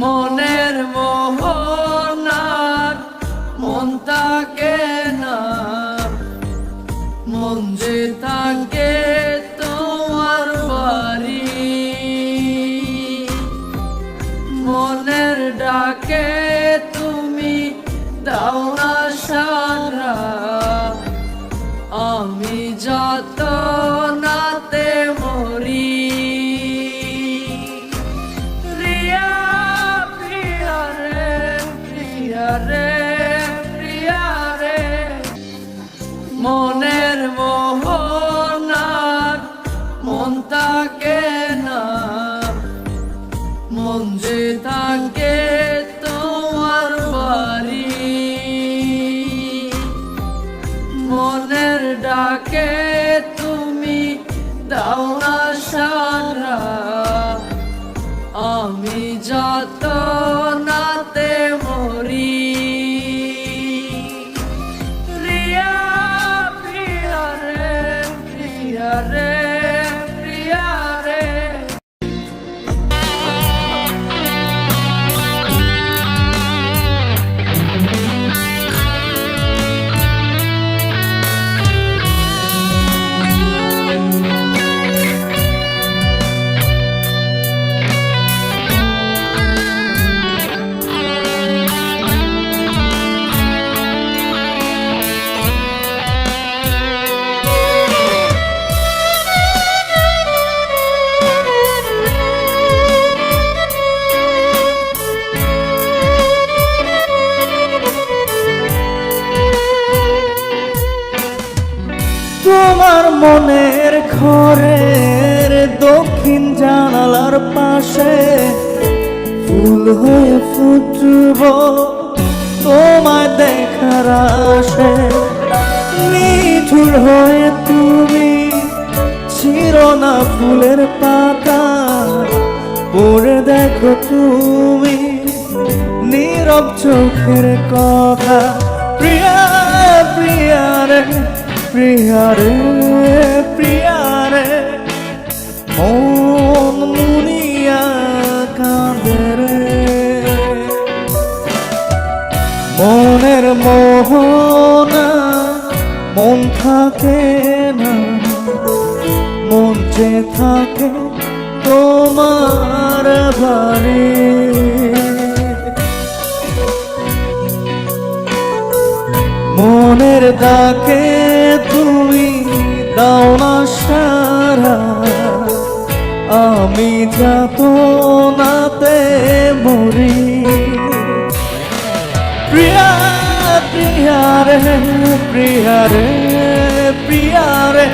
মনের মোহনার, মন থাকে না, মন যে থাকে তোমার বাড়ি। মনের ডাকে তুমি দাও না সারা, আমি যত মনের মোহনার, মন থাকে না, মন যে থাকে তোমার বাড়ি। মনের ডাকে তুমি দাও না সারা, আমি যত প্রিয়া রে তোমার মনের ঘরের দক্ষিণ জানালার পাশে ফুল হয়ে ফুটব, তোমায় দেখার আসে নিঠুর হয়ে তুমি ছিল না ফুলের পাতা পড়ে দেখো তুমি, নীরব চোখের কথা। প্রিয়া প্রিয়া রে প্রিয়া রে প্রিয়া রে। মন মুনিয়া কাঁদে রে। মনের মোহনা মন থাকে না, মন যে থাকে তোমার বাড়ি মনের ডাকে তুমি দাও না সারা। আমি যাত নাতে মরি। প্রিয়া প্রিয়া রে প্রিয়া রে প্রিয়া রে।